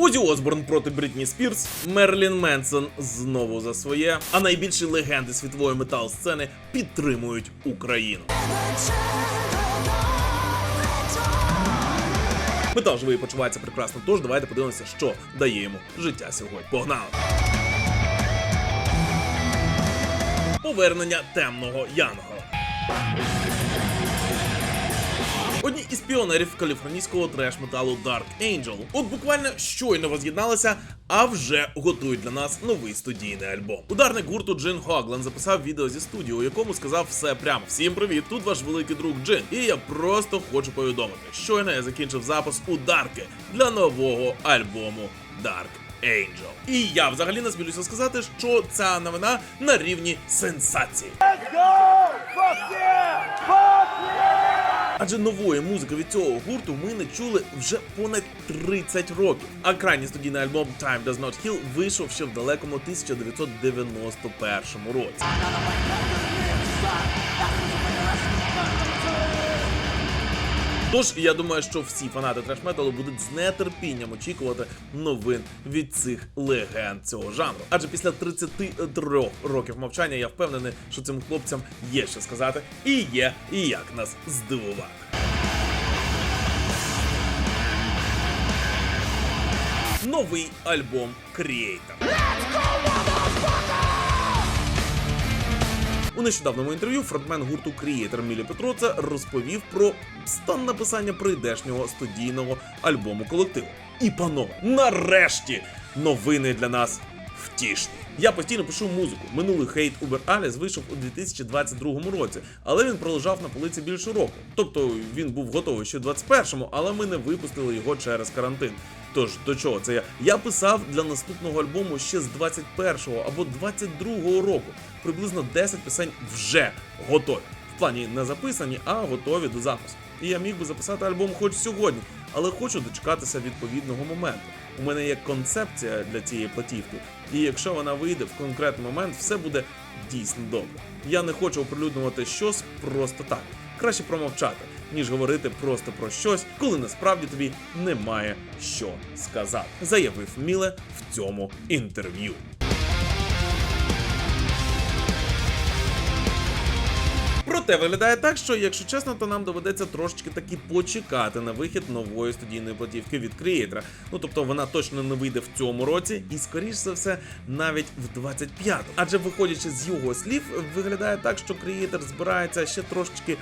Озі Осборн проти Брітні Спірс, Мерлін Менсон знову за своє, а найбільші легенди світової метал-сцени підтримують Україну. Метал живий почувається прекрасно, тож давайте подивимося, що дає йому життя сьогодні. Погнали! Повернення темного Янгола. Одні із піонерів каліфорнійського треш-металу Dark Angel. От буквально щойно воз'єдналися, а вже готують для нас новий студійний альбом. Ударник гурту Джин Хоглен записав відео зі студії, у якому сказав все прямо. Всім привіт! Тут ваш великий друг Джин. І я просто хочу повідомити, щойно я закінчив запис ударки для нового альбому Dark Angel. І я взагалі не смілюся сказати, що ця новина на рівні сенсації. Адже нової музики від цього гурту ми не чули вже понад 30 років. А крайній студійний альбом Time Does Not Heal вийшов ще в далекому 1991 році. Тож я думаю, що всі фанати треш-металу будуть з нетерпінням очікувати новин від цих легенд цього жанру. Адже після 33 років мовчання я впевнений, що цим хлопцям є що сказати, і є і як нас здивувати. Новий альбом Creator. У нещодавному інтерв'ю фронтмен гурту Creator Мілі Петроца розповів про стан написання прийдешнього студійного альбому колективу. І панове, нарешті новини для нас втішні. Я постійно пишу музику. Минулий хейт Uber Alice вийшов у 2022 році, але він пролежав на полиці більше року. Тобто він був готовий ще в 21-му, але ми не випустили його через карантин. Тож до чого це я? Я писав для наступного альбому ще з 21-го або 22-го року. Приблизно 10 пісень вже готові. В плані не записані, а готові до запису. І я міг би записати альбом хоч сьогодні, але хочу дочекатися відповідного моменту. У мене є концепція для цієї платівки, і якщо вона вийде в конкретний момент, все буде дійсно добре. Я не хочу оприлюднювати щось просто так. Краще промовчати, ніж говорити просто про щось, коли насправді тобі немає що сказати, заявив Міле в цьому інтерв'ю. Проте виглядає так, що якщо чесно, то нам доведеться трошечки таки почекати на вихід нової студійної платівки від Creator. Ну тобто вона точно не вийде в цьому році, і скоріш за все навіть в 25-му. Адже виходячи з його слів, виглядає так, що Creator збирається ще трошечки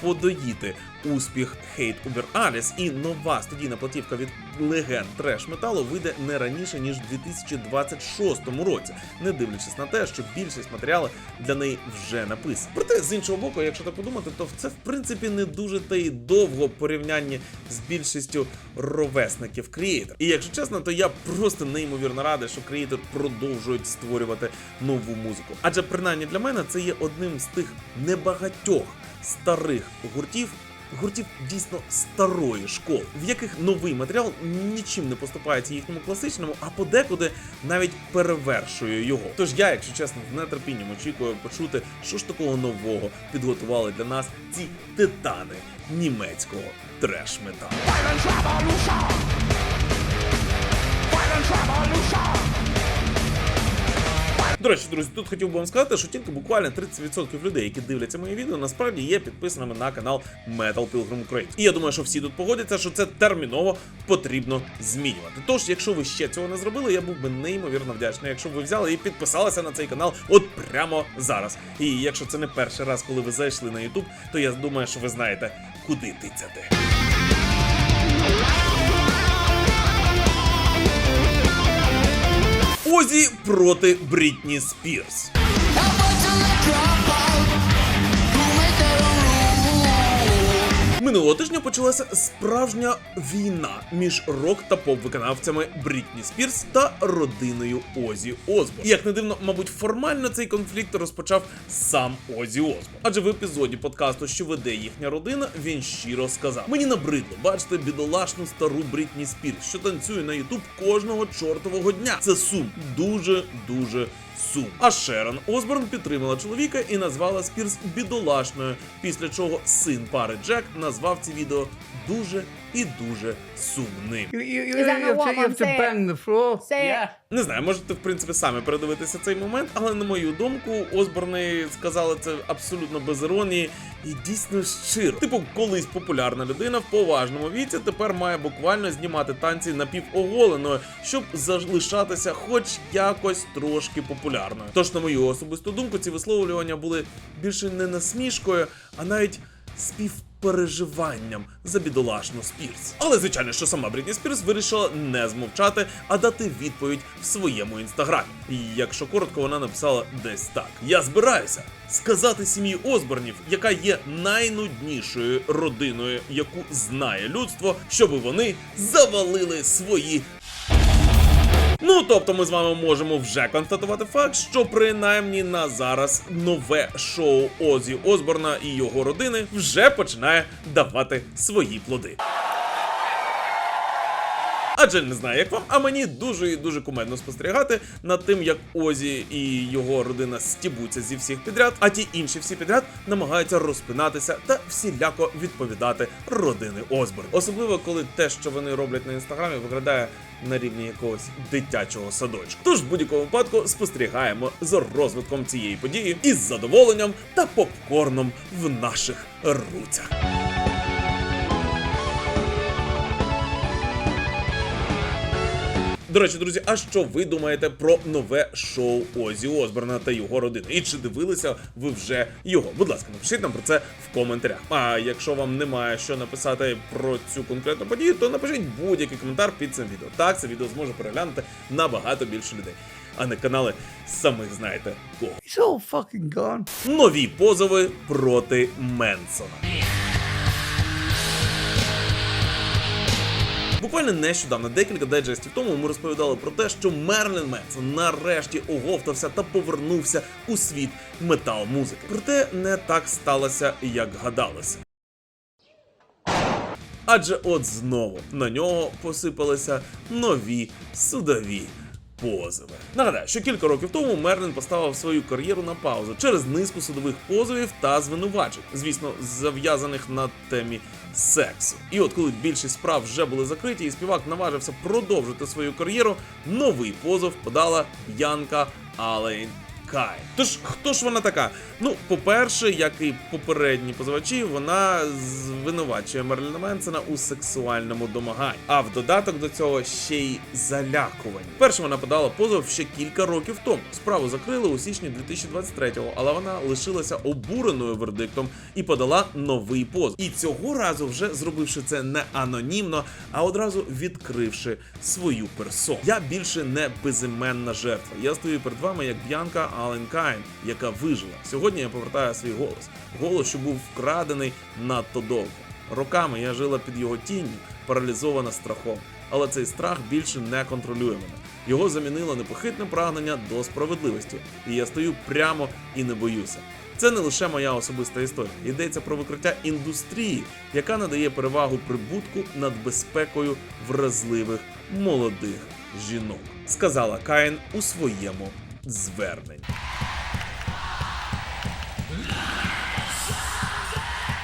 подоїти успіх Hate Uber Alice, і нова студійна платівка від легенд треш металу вийде не раніше ніж в 2026 році, не дивлячись на те, що більшість матеріалу для неї вже написано. Проте з іншого боку, якщо так подумати, то це в принципі не дуже та й довго в порівнянні з більшістю ровесників Creator. І якщо чесно, то я просто неймовірно радий, що Creator продовжують створювати нову музику. Адже принаймні для мене це є одним з тих небагатьох старих гуртів. Гуртів дійсно старої школи, в яких новий матеріал нічим не поступається їхньому класичному, а подекуди навіть перевершує його. Тож я, якщо чесно, з нетерпінням очікую почути, що ж такого нового підготували для нас ці титани німецького! Violent revolution! До речі, друзі, тут хотів би вам сказати, що тільки буквально 30% людей, які дивляться мої відео, насправді є підписаними на канал Metal Pilgrim Ukraine. І я думаю, що всі тут погодяться, що це терміново потрібно змінювати. Тож, якщо ви ще цього не зробили, я був би неймовірно вдячний, якщо б ви взяли і підписалися на цей канал от прямо зараз. І якщо це не перший раз, коли ви зайшли на YouTube, то я думаю, що ви знаєте, куди тицяти. Озі проти Брітні Спірс. Минулого тижня почалася справжня війна між рок та поп-виконавцями Брітні Спірс та родиною Озі Осборн. І, Як не дивно, мабуть, формально цей конфлікт розпочав сам Озі Осборн. Адже в епізоді подкасту, що веде їхня родина, він щиро сказав: Мені набридло бачити бідолашну стару Брітні Спірс, що танцює на Ютуб кожного чортового дня. Це сум, дуже дуже сум. А Шерон Осборн підтримала чоловіка і назвала Спірс бідолашною, після чого син пари Джек назвав ці відео дуже і дуже сумним. Не знаю, можете в принципі самі передивитися цей момент, але на мою думку, Осборни сказали це абсолютно без іронії і дійсно щиро. Типу, колись популярна людина в поважному віці тепер має буквально знімати танці напівоголеною, щоб залишатися хоч якось трошки популярною. Тож, на мою особисту думку, ці висловлювання були більше не насмішкою, а навіть співпереживанням за бідолашну Спірс. Але звичайно, що сама Брітні Спірс вирішила не змовчати, а дати відповідь в своєму інстаграмі. І якщо коротко, вона написала десь так: Я збираюся сказати сім'ї Осборнів, яка є найнуднішою родиною, яку знає людство, щоби вони завалили свої Ну, тобто, ми з вами можемо вже констатувати факт, що принаймні на зараз нове шоу Озі Осборна і його родини вже починає давати свої плоди. Адже не знаю, як вам, а мені дуже і дуже кумедно спостерігати над тим, як Озі і його родина стібуться зі всіх підряд, а ті інші всі підряд намагаються розпинатися та всіляко відповідати родини Осборн. Особливо коли те, що вони роблять на інстаграмі, виглядає на рівні якогось дитячого садочку. Тож в будь-якому випадку спостерігаємо за розвитком цієї події із задоволенням та попкорном в наших руцях. До речі, друзі, а що ви думаєте про нове шоу Озі Осборна та його родини? І чи дивилися ви вже його? Будь ласка, напишіть нам про це в коментарях. А якщо вам немає що написати про цю конкретну подію, то напишіть будь-який коментар під цим відео. Так, це відео зможе переглянути набагато більше людей, а не канали самих знаєте кого. All fucking gone. Нові позови проти Менсона. Буквально нещодавно, декілька дайджестів тому, ми розповідали про те, що Мерлін Менс нарешті оговтався та повернувся у світ метал-музики. Проте не так сталося, як гадалося. Адже от знову на нього посипалися нові судові позови. Нагадаю, що кілька років тому Мерлін поставив свою кар'єру на паузу через низку судових позовів та звинувачень, звісно, зав'язаних на темі сексу. І от коли більшість справ вже були закриті, і співак наважився продовжити свою кар'єру, новий позов подала Б'янка Алейн Кай. Тож, хто ж вона така? Ну, по-перше, як і попередні позивачі, вона звинувачує Мерліна Менсена у сексуальному домаганні. А в додаток до цього ще й залякуванні. Перше вона подала позов ще кілька років тому. Справу закрили у січні 2023-го, але вона лишилася обуреною вердиктом і подала новий позов. І цього разу вже зробивши це не анонімно, а одразу відкривши свою персону. Я більше не безіменна жертва. Я стою перед вами як Б'янка Ален Кайн, яка вижила. Сьогодні я повертаю свій голос. Голос, що був вкрадений надто довго. Роками я жила під його тінню, паралізована страхом. Але цей страх більше не контролює мене. Його замінило непохитне прагнення до справедливості, і я стою прямо і не боюся. Це не лише моя особиста історія. Йдеться про викриття індустрії, яка надає перевагу прибутку над безпекою вразливих молодих жінок, сказала Каїн у своєму зверненні.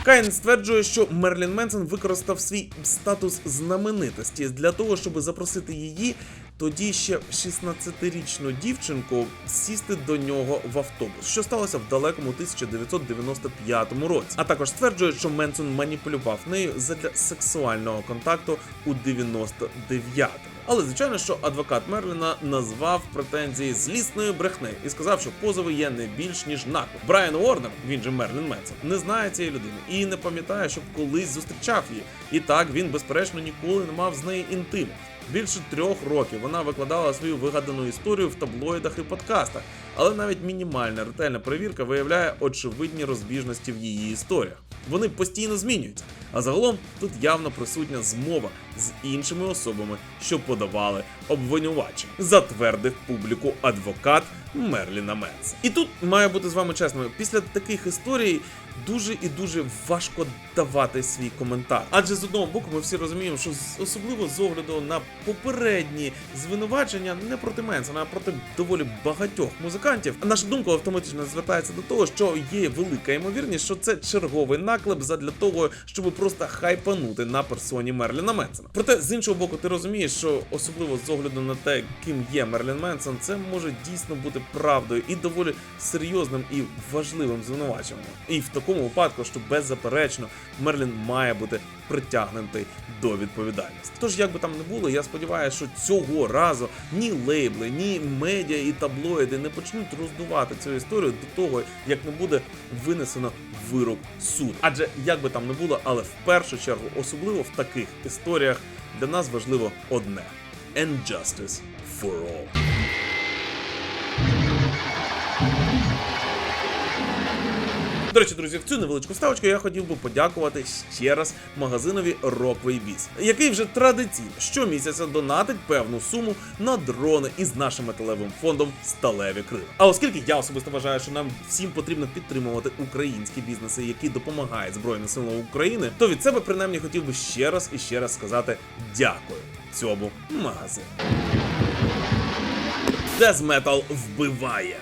Каїн стверджує, що Мерлін Менсон використав свій статус знаменитості для того, щоб запросити її, тоді ще 16-річну дівчинку, сісти до нього в автобус, що сталося в далекому 1995 році. А також стверджує, що Менсон маніпулював нею задля сексуального контакту у 99-му. Але звичайно, що адвокат Мерліна назвав претензії злісною брехнею і сказав, що позови є не більш ніж наклад. Брайан Уорнер, він же Мерлін Менсон, не знає цієї людини і не пам'ятає, щоб колись зустрічав її. І так він, безперечно, ніколи не мав з неї інтиму. Більше трьох років вона викладала свою вигадану історію в таблоїдах і подкастах, але навіть мінімальна ретельна перевірка виявляє очевидні розбіжності в її історіях. Вони постійно змінюються. А загалом тут явно присутня змова з іншими особами, що подавали обвинувачення, затвердив публіку адвокат Мерліна Менса. І тут маю бути з вами чесною, після таких історій дуже і дуже важко давати свій коментар. Адже з одного боку ми всі розуміємо, що особливо з огляду на попередні звинувачення не проти Менсона, а проти доволі багатьох музикантів. Наша думка автоматично звертається до того, що є велика ймовірність, що це черговий наклеп задля того, щоб просто хайпанути на персоні Мерліна Менсона. Проте з іншого боку, ти розумієш, що особливо з огляду на те, ким є Мерлін Менсон, це може дійсно бути правдою і доволі серйозним і важливим звинуваченням. І в такому випадку, що беззаперечно Мерлін має бути притягнутий до відповідальності. Тож, як би там не було, я сподіваюся, що цього разу ні лейбли, ні медіа і таблоїди не почнуть роздувати цю історію до того, як не буде винесено вирок суду. Адже як би там не було, але в першу чергу, особливо в таких історіях, для нас важливо одне: and justice for all. До речі, друзі, в цю невеличку ставочку я хотів би подякувати ще раз магазинові Rockway Biz, який вже традиційно щомісяця донатить певну суму на дрони із нашим металевим фондом Сталеві крила. А оскільки я особисто вважаю, що нам всім потрібно підтримувати українські бізнеси, які допомагають Збройним силам України, то від себе принаймні хотів би ще раз і ще раз сказати дякую цьому магазину. Metal вбиває.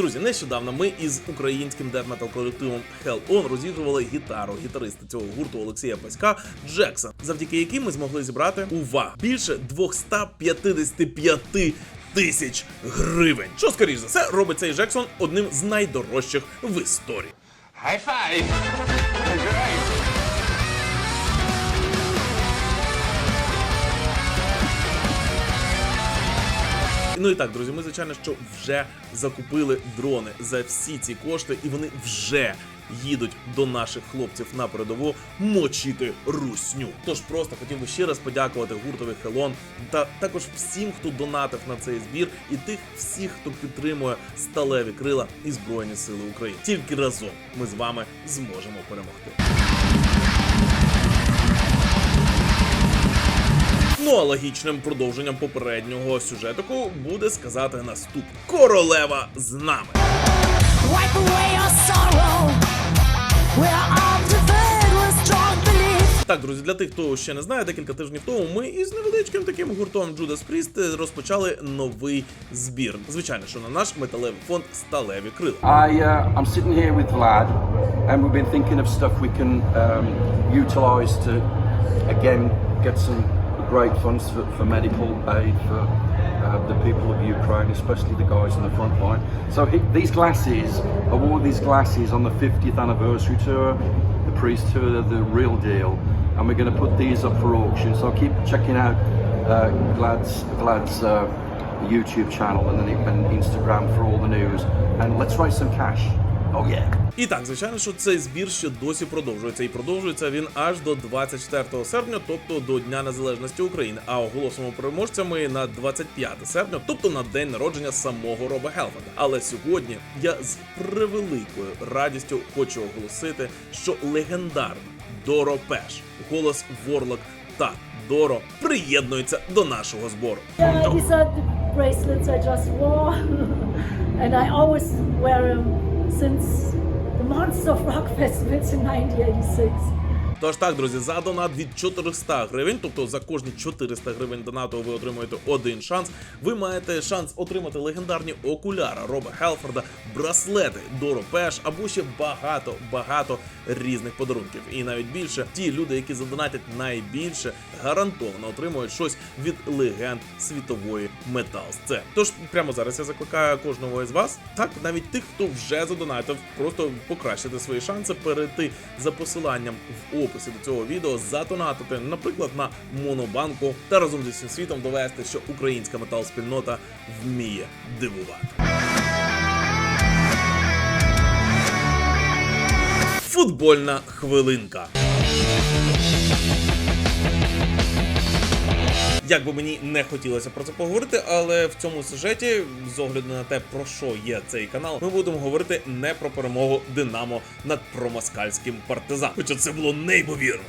Друзі, нещодавно ми із українським дедметал колективом Hell On розігрували гітару гітариста цього гурту Олексія Паська Джексон, завдяки якій ми змогли зібрати увагу більше 255 тисяч гривень. Що скоріш за все робить цей Джексон одним з найдорожчих в історії. High Ну і так, друзі, ми звичайно, що вже закупили дрони за всі ці кошти, і вони вже їдуть до наших хлопців на передову мочити русню. Тож просто хотів би ще раз подякувати гуртові Хелон та також всім, хто донатив на цей збір, і тих всіх, хто підтримує сталеві крила і збройні сили України. Тільки разом ми з вами зможемо перемогти. Ну а логічним продовженням попереднього сюжетику буде сказати наступне: Королева з нами. Wipe away your sorrow. We're with strong belief. Так, друзі, для тих, хто ще не знає, декілька тижнів тому ми із невеличким таким гуртом Judas Priest розпочали новий збір. Звичайно, що на наш металевий фонд сталеві крила. I, uh, I'm sitting here with Vlad, and we've been thinking of stuff we can um, utilise to, again, get some great funds for, for medical aid for uh, the people of Ukraine, especially the guys on the front line. So he, these glasses, I wore these glasses on the 50th anniversary tour, the Priest tour, the real deal, and we're going to put these up for auction. So keep checking out uh, Vlad's, Vlad's uh, YouTube channel and then and Instagram for all the news. And let's raise some cash. Oh yeah. І так, звичайно, що цей збір ще досі продовжується, і продовжується він аж до 24 серпня, тобто до Дня Незалежності України. А оголосимо переможцями на 25 серпня, тобто на день народження самого Роба Хелфенда. Але сьогодні я з превеликою радістю хочу оголосити, що легендарна Доро Пеш, голос Ворлок та Доро приєднується до нашого збору. Yeah, these are the bracelets I just wore, and I always wear them since the Monster of Rock festivals in 1986. Тож так, друзі, за донат від 400 гривень, тобто за кожні 400 гривень донату ви отримуєте один шанс. Ви маєте шанс отримати легендарні окуляри Роба Хелфорда, браслети Доро Пеш або ще багато багато різних подарунків. І навіть більше ті люди, які задонатять найбільше, гарантовано отримують щось від легенд світової метал сцени. Тож прямо зараз я закликаю кожного із вас, так навіть тих, хто вже задонатив, просто покращити свої шанси, перейти за посиланням в описі до цього відео, затонатити, наприклад, на Монобанку та разом зі всім світом довести, що українська метал спільнота вміє дивувати. Футбольна хвилинка. Як би мені не хотілося про це поговорити, але в цьому сюжеті, з огляду на те, про що є цей канал, ми будемо говорити не про перемогу Динамо над промаскальським партизан. Хоча це було неймовірно.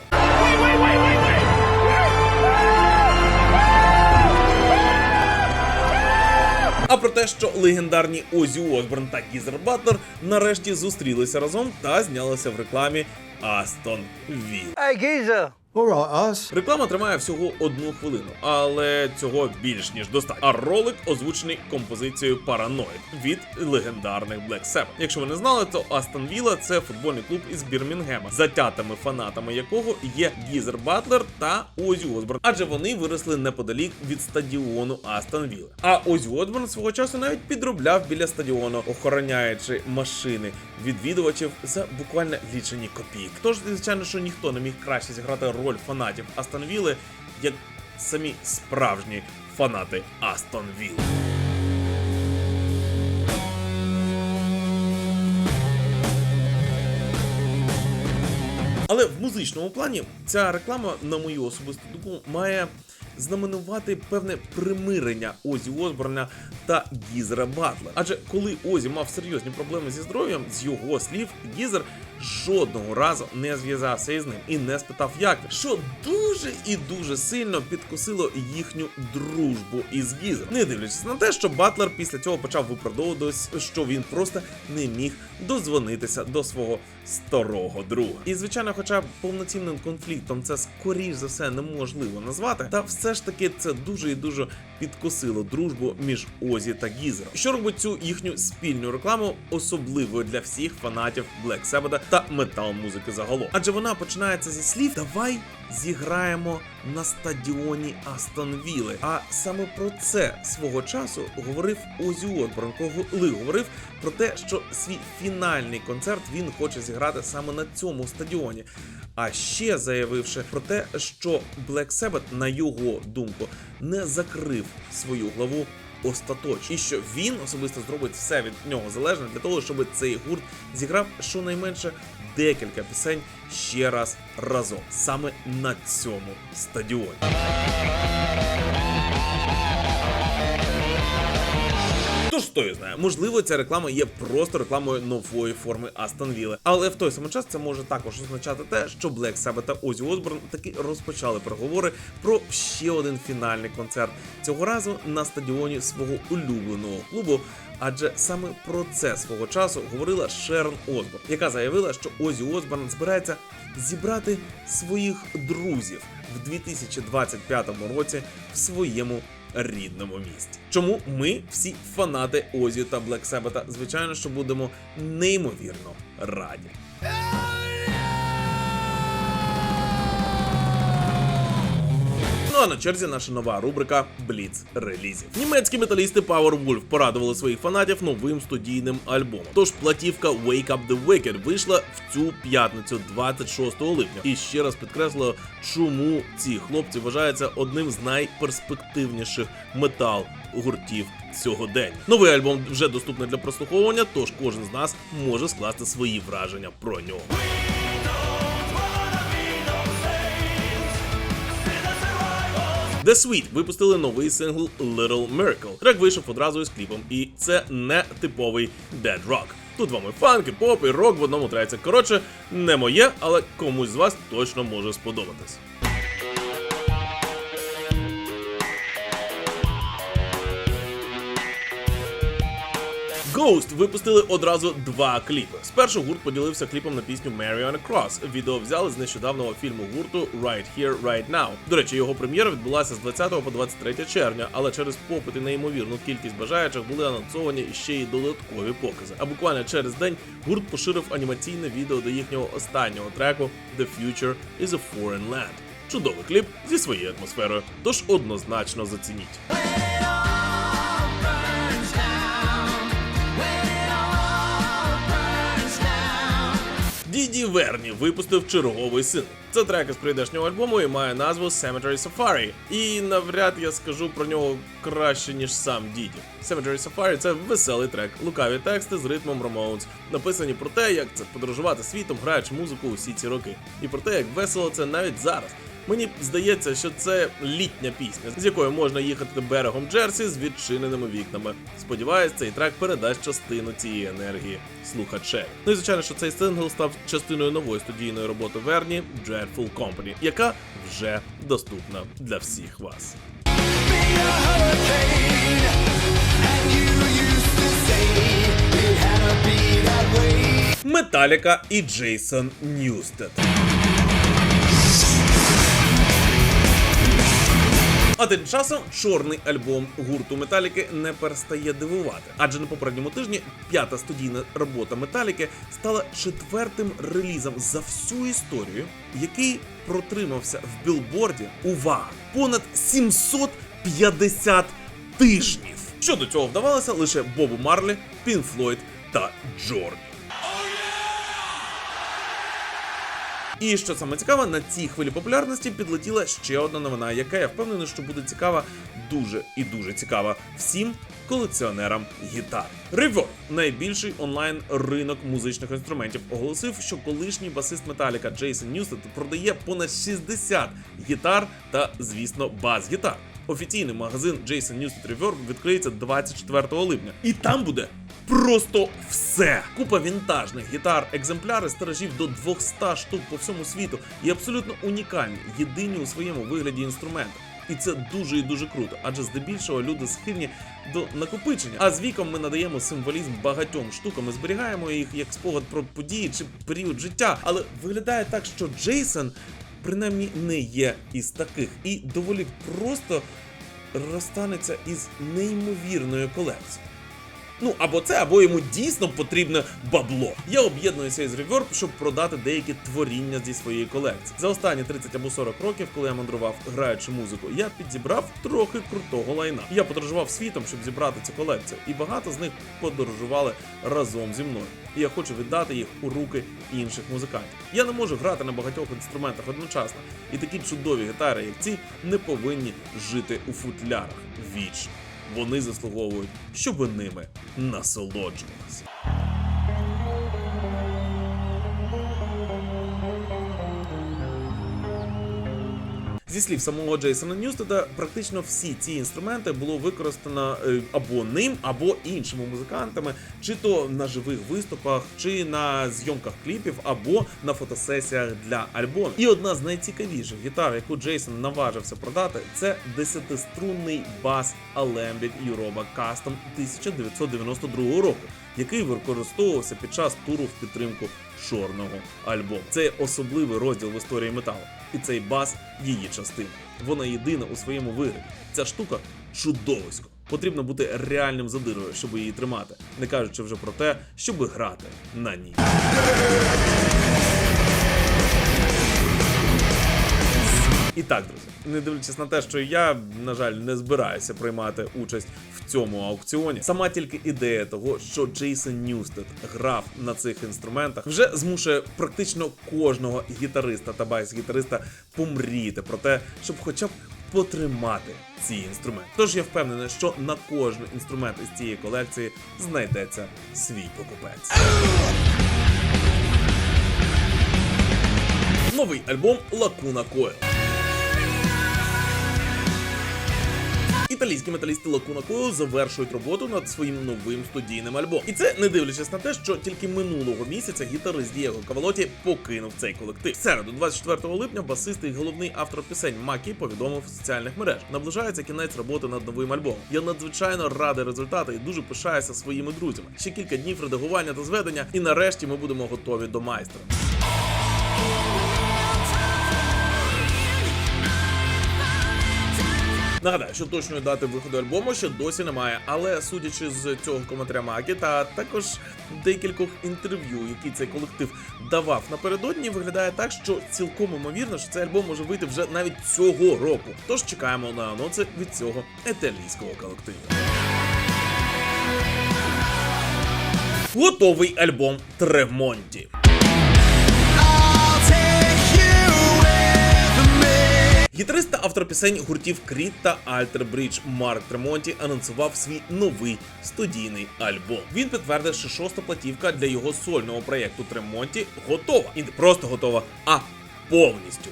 А про те, що легендарні Озі Осборн та Гізер Батлер нарешті зустрілися разом та знялися в рекламі Астон Вілл. Hey. Us. Реклама тримає всього одну хвилину, але цього більш ніж достатньо. А ролик озвучений композицією Paranoid від легендарних Black Sabbath. Якщо ви не знали, то Астон Вілла це футбольний клуб із Бірмінгема, затятими фанатами якого є Гізер Батлер та Озі Осборн, адже вони виросли неподалік від стадіону Астон Вілла. А Озі Осборн свого часу навіть підробляв біля стадіону, охороняючи машини відвідувачів за буквально лічені копійки. Тож, звичайно, що ніхто не міг краще зіграти роль фанатів Астон Вілли, як самі справжні фанати Астон Вілли. Але в музичному плані ця реклама, на мою особисту думку, має знаменувати певне примирення Озі Осборна та Гізера Батла. Адже коли Озі мав серйозні проблеми зі здоров'ям, з його слів, Гізер жодного разу не зв'язався із ним і не спитав, як що дуже і дуже сильно підкосило їхню дружбу із Гізером. Не дивлячись на те, що Батлер після цього почав виправдовуватись, що він просто не міг дозвонитися до свого старого друга. І звичайно, хоча повноцінним конфліктом це скоріш за все неможливо назвати, та все ж таки це дуже і дуже підкосило дружбу між Озі та Гізером, що робить цю їхню спільну рекламу особливою для всіх фанатів Black Sabbath та метал музики загалом. Адже вона починається зі слів Давай зіграємо на стадіоні Астон Вілли. А саме про це свого часу говорив Озі Осборн, коли говорив про те, що свій фінальний концерт він хоче зіграти саме на цьому стадіоні. А ще заявивши про те, що Black Sabbath, на його думку, не закрив свою главу остаточно, і що він особисто зробить все від нього залежне для того, щоб цей гурт зіграв щонайменше декілька пісень ще раз разом, саме на цьому стадіоні. Хто його знає, можливо, ця реклама є просто рекламою нової форми Астон Вілли. Але в той самий час це може також означати те, що Black Sabbath та Озі Осборн таки розпочали переговори про ще один фінальний концерт цього разу на стадіоні свого улюбленого клубу. Адже саме про це свого часу говорила Шерон Осборн, яка заявила, що Озі Осборн збирається зібрати своїх друзів в 2025 році в своєму рідному місті. Чому ми всі фанати Озі та Блек Себета, звичайно, що будемо неймовірно раді. А на черзі наша нова рубрика Бліц релізів. Німецькі металісти Powerwolf порадували своїх фанатів новим студійним альбомом. Тож платівка Wake Up the Wicked вийшла в цю п'ятницю, 26 липня. І ще раз підкреслила, чому ці хлопці вважаються одним з найперспективніших метал гуртів сьогодення. Новий альбом вже доступний для прослуховування, тож кожен з нас може скласти свої враження про нього. The Sweet випустили новий сингл Little Miracle. Трек вийшов одразу із кліпом, і це не типовий Dead Rock. Тут вам і фанк, поп, і рок в одному треці. Коротше, не моє, але комусь з вас точно може сподобатись. Ghost випустили одразу два кліпи. Спершу гурт поділився кліпом на пісню Mary on a Cross. Відео взяли з нещодавнього фільму гурту Right Here, Right Now. До речі, його прем'єра відбулася з 20 по 23 червня, але через попит і неймовірну кількість бажаючих були анонсовані ще й додаткові покази. А буквально через день гурт поширив анімаційне відео до їхнього останнього треку The Future is a Foreign Land. Чудовий кліп зі своєю атмосферою, тож однозначно зацініть. Діді Верні випустив черговий син. Це трек із прийдешнього альбому і має назву Cemetery Safari. І навряд я скажу про нього краще, ніж сам Діді. Cemetery Safari – це веселий трек, лукаві тексти з ритмом Ramones, написані про те, як це подорожувати світом, граючи музику усі ці роки, і про те, як весело це навіть зараз. Мені здається, що це літня пісня, з якою можна їхати берегом Джерсі з відчиненими вікнами. Сподіваюсь, цей трек передасть частину цієї енергії слухачеві. Ну і звичайно, що цей сингл став частиною нової студійної роботи Верні Dreadful Company, яка вже доступна для всіх вас. Металіка і Джейсон Ньюстед. А тим часом чорний альбом гурту Металіки не перестає дивувати, адже на попередньому тижні п'ята студійна робота Металіки стала четвертим релізом за всю історію, який протримався в білборді. Увага! Понад 750 тижнів. Що до цього вдавалося лише Бобу Марлі, Пін Флойд та Джорні. І що саме цікаве, на цій хвилі популярності підлетіла ще одна новина, яка я впевнений, що буде цікава, дуже і дуже цікава всім колекціонерам гітар. Reverb, найбільший онлайн ринок музичних інструментів, оголосив, що колишній басист Металіка Джейсон Ньюстед продає понад 60 гітар та, звісно, бас-гітар. Офіційний магазин Jason Newsted Reverb відкриється 24 липня, і там буде просто все. Купа вінтажних гітар, екземпляри стражів до 200 штук по всьому світу і абсолютно унікальні, єдині у своєму вигляді інструменти. І це дуже і дуже круто, адже здебільшого люди схильні до накопичення. А з віком ми надаємо символізм багатьом штукам і зберігаємо їх як спогад про події чи період життя. Але виглядає так, що Джейсон принаймні не є із таких, і доволі просто розстанеться із неймовірною колекцією. Ну або це, або йому дійсно потрібне бабло. Я об'єднуюся із Reverb, щоб продати деякі творіння зі своєї колекції. За останні 30 або 40 років, коли я мандрував, граючи музику, я підзібрав трохи крутого лайна. Я подорожував світом, щоб зібрати цю колекцію, і багато з них подорожували разом зі мною. І я хочу віддати їх у руки інших музикантів. Я не можу грати на багатьох інструментах одночасно, і такі чудові гітари, як ці, не повинні жити у футлярах вічно. Вони заслуговують, щоб ними насолоджувалися. Зі слів самого Джейсона Ньюстеда, практично всі ці інструменти було використано е, або ним, або іншими музикантами, чи то на живих виступах, чи на зйомках кліпів, або на фотосесіях для альбомів. І одна з найцікавіших гітар, яку Джейсон наважився продати, це 10-струнний бас Alembic Europa Custom 1992 року, який використовувався під час туру в підтримку чорного альбому. Це особливий розділ в історії металу. І цей бас її частина. Вона єдина у своєму вигляді. Ця штука чудовисько. Потрібно бути реальним задирою, щоб її тримати, не кажучи вже про те, щоб грати на ній. І так, друзі, не дивлячись на те, що я, на жаль, не збираюся приймати участь в цьому аукціоні. Сама тільки ідея того, що Джейсон Ньюстед грав на цих інструментах, вже змушує практично кожного гітариста та бас-гітариста помріяти про те, щоб хоча б потримати ці інструменти. Тож я впевнений, що на кожен інструмент із цієї колекції знайдеться свій покупець. Новий альбом Lacuna Coil. Італійські металісти Coil завершують роботу над своїм новим студійним альбомом. І це не дивлячись на те, що тільки минулого місяця гітарист Дієго Кавалоті покинув цей колектив. В середу, 24 липня, басист і головний автор пісень Макі повідомив в соціальних мережах. Наближається кінець роботи над новим альбомом. Я надзвичайно радий результату і дуже пишаюся своїми друзями. Ще кілька днів редагування та зведення, і нарешті ми будемо готові до майстра. Нагадаю, що точної дати виходу альбому ще досі немає, але судячи з цього коментаря Макі та також декількох інтерв'ю, які цей колектив давав напередодні, виглядає так, що цілком імовірно, що цей альбом може вийти вже навіть цього року. Тож чекаємо на анонси від цього італійського колективу. Готовий альбом Тремонті. Гітарист та автор пісень гуртів Кріт та Альтер Брідж Марк Тремонті анонсував свій новий студійний альбом. Він підтвердив, що шоста платівка для його сольного проєкту Тремонті готова. І не просто готова, а повністю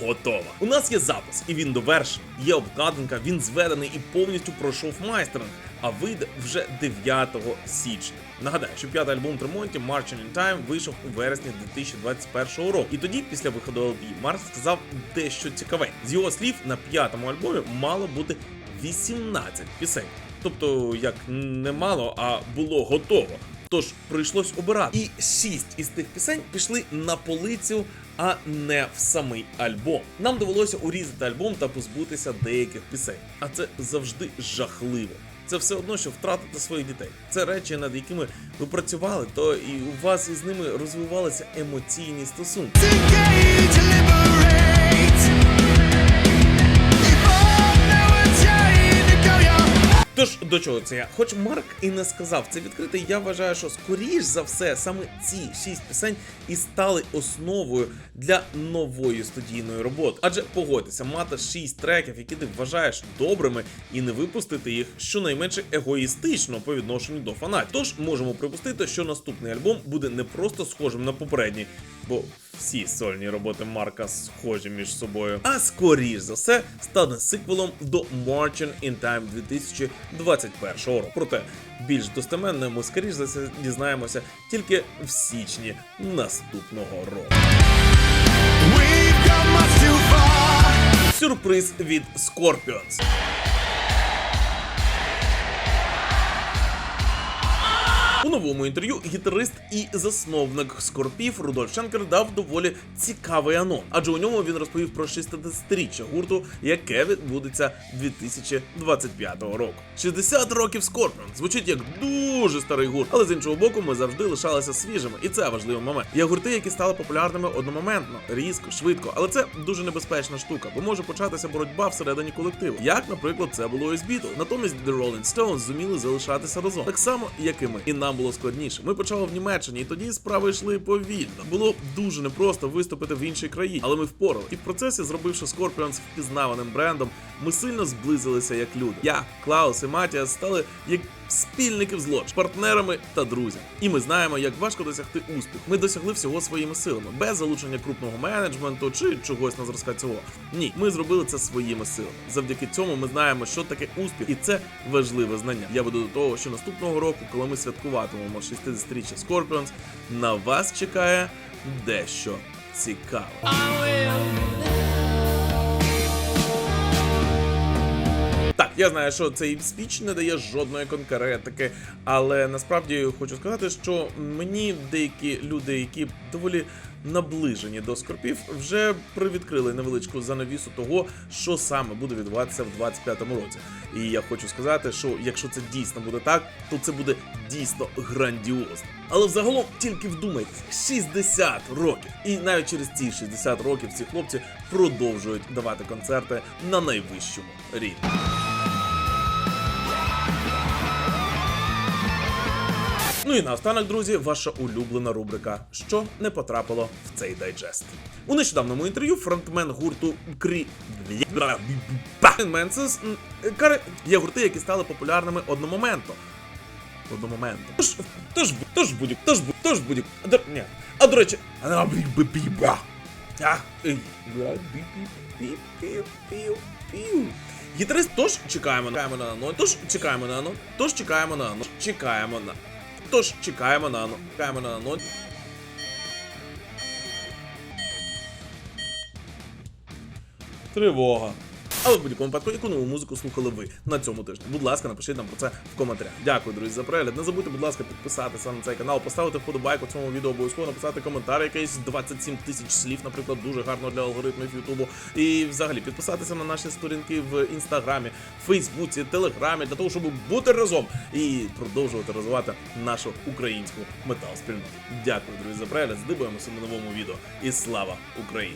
готова. У нас є запис, і він довершений. Є обкладинка, він зведений і повністю пройшов майстеринг, а вийде вже 9 січня. Нагадаю, що п'ятий альбом Тремонті Marching in Time вийшов у вересні 2021 року. І тоді, після виходу LP, Марк сказав дещо цікаве. З його слів, на п'ятому альбомі мало бути 18 пісень. Тобто, як не мало, а було готово. Тож прийшлось обирати. І шість із тих пісень пішли на полицю, а не в самий альбом. Нам довелося урізати альбом та позбутися деяких пісень. А це завжди жахливо. Це все одно, що втратити своїх дітей. Це речі, над якими ви працювали, то і у вас із ними розвивалися емоційні стосунки. Тож до чого це я? Хоч Марк і не сказав це відкрито, я вважаю, що скоріш за все саме ці шість пісень і стали основою для нової студійної роботи. Адже погодьтеся, мати шість треків, які ти вважаєш добрими, і не випустити їх щонайменше егоїстично по відношенню до фанатів. Тож можемо припустити, що наступний альбом буде не просто схожим на попередній, бо всі сольні роботи Марка схожі між собою, а скоріш за все стане сиквелом до Marching in Time 2021 року. Проте більш достеменно ми скоріш за все дізнаємося тільки в січні наступного року. Сюрприз від Scorpions. Новому інтерв'ю гітарист і засновник Скорпів Рудольф Шенкер дав доволі цікавий анон, адже у ньому він розповів про 60-річчя гурту, яке відбудеться 2025 року. 60 років Скорпіон звучить як дуже старий гурт, але з іншого боку, ми завжди лишалися свіжими, і це важливий момент. Є гурти, які стали популярними одномоментно, різко, швидко, але це дуже небезпечна штука, бо може початися боротьба всередині колективу, як, наприклад, це було із Beatles. Натомість The Rolling Stones зуміли залишатися разом, так само, як і ми. І нам було складніше. Ми почали в Німеччині, і тоді справи йшли повільно. Було дуже непросто виступити в іншій країні, але ми впорали. І в процесі, зробивши Scorpions впізнаваним брендом, ми сильно зблизилися як люди. Я, Клаус і Матіас стали як спільники в злочин, партнерами та друзями. І ми знаємо, як важко досягти успіху. Ми досягли всього своїми силами, без залучення крупного менеджменту чи чогось на зразка цього. Ні, ми зробили це своїми силами. Завдяки цьому ми знаємо, що таке успіх, і це важливе знання. Я веду до того, що наступного року, коли ми святкуватимемо 60-річчя Scorpions, на вас чекає дещо цікаве. Так, я знаю, що цей спіч не дає жодної конкретики, але насправді хочу сказати, що мені деякі люди, які доволі наближені до скорпів, вже привідкрили невеличку занавісу того, що саме буде відбуватися в 25-му році. І я хочу сказати, що якщо це дійсно буде так, то це буде дійсно грандіозно. Але взагалом тільки вдумайтесь, 60 років. І навіть через ці 60 років ці хлопці продовжують давати концерти на найвищому рівні. Ну і наостанок, друзі, ваша улюблена рубрика Що не потрапило в цей дайджест. У нещодавньому інтерв'ю фронтмен гурту Крі Менсес каже, є гурти, які стали популярними одномоментно. Одномоментно. Тож, тож, тож будь, тож будь, тож будь. Ні. А до речі. Гітарист, тож чекаємо на тож чекаємо на тож чекаємо на чекаємо на. Тож чекаємо на чекаємо на анонс. Тривога. Але в будь-якому випадку, яку нову музику слухали ви на цьому тижні. Будь ласка, напишіть нам про це в коментарях. Дякую, друзі, за перегляд. Не забудьте, будь ласка, підписатися на цей канал, поставити вподобайку цьому відео, обов'язково написати коментар, якийсь 27 тисяч слів, наприклад, дуже гарно для алгоритмів Ютубу. І взагалі підписатися на наші сторінки в інстаграмі, Фейсбуці, Телеграмі, для того, щоб бути разом і продовжувати розвивати нашу українську метал спільноту. Дякую, друзі, за перегляд. Здибаємося на новому відео. І слава Україні!